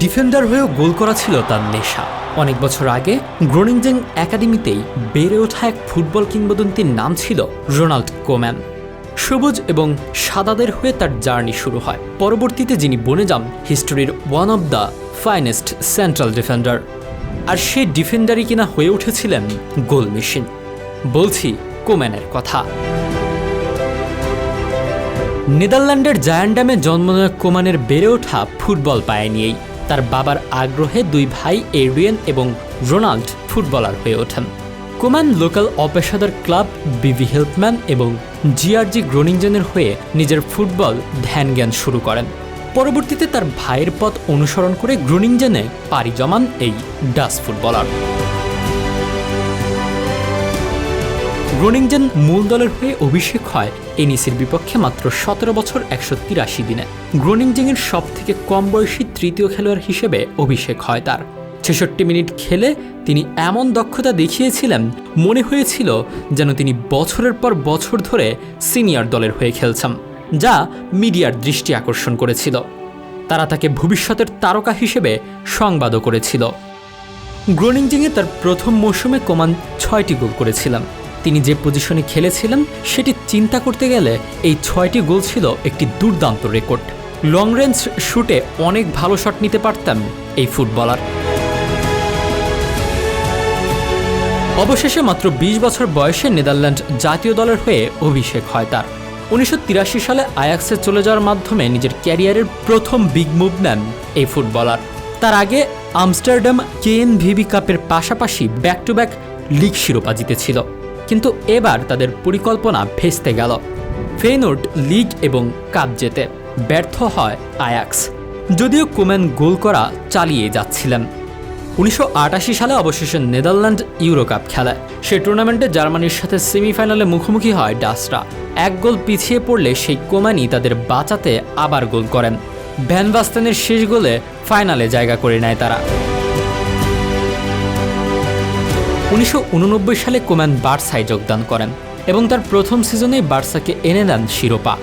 Defender হয়েও গোল করা ছিল তার নেশা। অনেক বছর আগে গ্রোনিংজেং একাডেমিতেই বেড়ে ওঠা এক ফুটবল কিংবদন্তির নাম ছিল রোনাল্ড কোম্যান। সবুজ এবং সাদাদের হয়ে তার জার্নি শুরু হয়। পরবর্তীতে যিনি বনে যান, হিস্টোরির one of the finest central defender. আর সেই ডিফেন্ডারই কিনা হয়ে উঠেছিলেন গোল মেশিন। বলছি কোম্যানের কথা। নেদারল্যান্ডের জায়ান্ডামে জন্ম নেওয়া কোমানের বেড়ে ওঠা ফুটবল পায়ে নিয়েই। তার বাবার আগ্রহে দুই ভাই এডুয়েন এবং রোনাল্ড ফুটবলার হয়ে ওঠেন। কোমান লোকাল অপেশাদার ক্লাব বিবি হেল্পম্যান এবং জিআরজি গ্রোনিংজনের হয়ে নিজের ফুটবল ধ্যান জ্ঞান শুরু করেন। পরবর্তীতে তার ভাইয়ের পথ অনুসরণ করে গ্রোনিংজেনে পাড়ি জমান এই ডাস ফুটবলার। গ্রোনিংজেন মূল দলের হয়ে অভিষেক হয়। এনিসির বিপক্ষে মাত্র সতেরো বছর, একশো তিরাশি দিনে। গ্রোনিংজেংয়ের সব থেকে কম বয়সী তৃতীয় খেলোয়াড় হিসেবে অভিষেক হয় তার। ছেষট্টি মিনিট খেলে তিনি এমন দক্ষতা দেখিয়েছিলেন, মনে হয়েছিল যেন তিনি বছরের পর বছর ধরে সিনিয়র দলের হয়ে খেলছেন, যা মিডিয়ার দৃষ্টি আকর্ষণ করেছিল। তারা তাকে ভবিষ্যতের তারকা হিসেবে সংবাদও করেছিল। গ্রোনিংজিংয়ে তার প্রথম মৌসুমে কোমান ছয়টি গোল করেছিলেন। তিনি যে পজিশনে খেলেছিলেন, সেটি চিন্তা করতে গেলে এই ছয়টি গোল ছিল একটি দুর্দান্ত রেকর্ড লং রেঞ্জ শুটে অনেক ভালো শট নিতে পারতাম এই ফুটবলার অবশেষে মাত্র ২০ বছর বয়সে নেদারল্যান্ড জাতীয় দলের হয়ে অভিষেক হয় তার। উনিশশো তিরাশি সালে আয়াক্সে চলে যাওয়ার মাধ্যমে নিজের ক্যারিয়ারের প্রথম বিগ মুভ নেন এই ফুটবলার তার আগে আমস্টারডাম কেএন ভিবি কাপের পাশাপাশি ব্যাক টু ব্যাক লিগ শিরোপা জিতেছিল। কিন্তু এবার তাদের পরিকল্পনা ভেস্তে গেল। ফেনোর্ড লিগ এবং কাপ জেতে ব্যর্থ হয় আয়াক্স। যদিও কোম্যান গোল করা চালিয়ে যাচ্ছিলেন। উনিশশো আটাশি সালে অবশেষে নেদারল্যান্ড ইউরো কাপ খেলায় সে টুর্নামেন্টে জার্মানির সাথে সেমিফাইনালে মুখোমুখি হয় ডাসরা। এক গোল পিছিয়ে পড়লে সেই কোমানি তাদের বাঁচাতে আবার গোল করেন। ভ্যান বাস্তানের শেষ গোলে ফাইনালে জায়গা করে নেয় তারা। উনিশশো উননব্বই সালে কোম্যান বার্সায় যোগদান করেন এবং তার প্রথম সিজনেই বার্সাকে এনে দেন শিরোপা।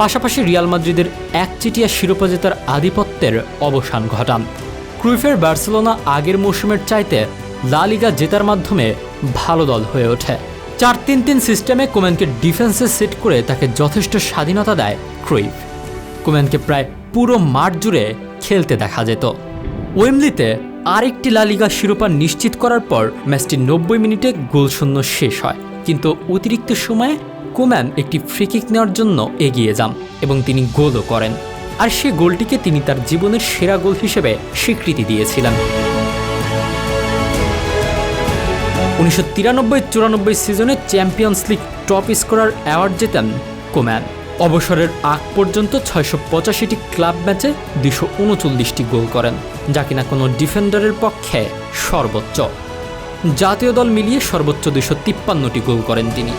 পাশাপাশি রিয়াল মাদ্রিদের একচিটিয়া শিরোপা জেতার আধিপত্যের অবসান ঘটান। ক্রুইফের বার্সেলোনা আগের মৌসুমের চাইতে লা লিগা জেতার মাধ্যমে ভালো দল হয়ে ওঠে। চার তিন তিন সিস্টেমে কোম্যানকে ডিফেন্সে সেট করে তাকে যথেষ্ট স্বাধীনতা দেয় ক্রুইফ। কোম্যানকে প্রায় পুরো মাঠ জুড়ে খেলতে দেখা যেত। ওয়েমলিতে আরেকটি লালিগা শিরোপা নিশ্চিত করার পর ম্যাচটি নব্বই মিনিটে গোলশূন্য শেষ হয়। কিন্তু অতিরিক্ত সময়ে কোম্যান একটি ফ্রিকিক নেওয়ার জন্য এগিয়ে যান এবং তিনি গোলও করেন। আর সে গোলটিকে তিনি তার জীবনের সেরা গোল হিসেবে স্বীকৃতি দিয়েছিলেন। উনিশশো তিরানব্বই চুরানব্বই সিজনে Champions League top scorer award জেতেন Koeman. অবসরের আগ পর্যন্ত ছয়শো পঁচাশিটি ক্লাব ম্যাচে দুশো উনচল্লিশটি গোল করেন। যা কিনা কোনো ডিফেন্ডারের পক্ষে সর্বোচ্চ। জাতীয় দল মিলিয়ে সর্বোচ্চ দুশো তিপ্পান্নটি গোল করেন তিনি।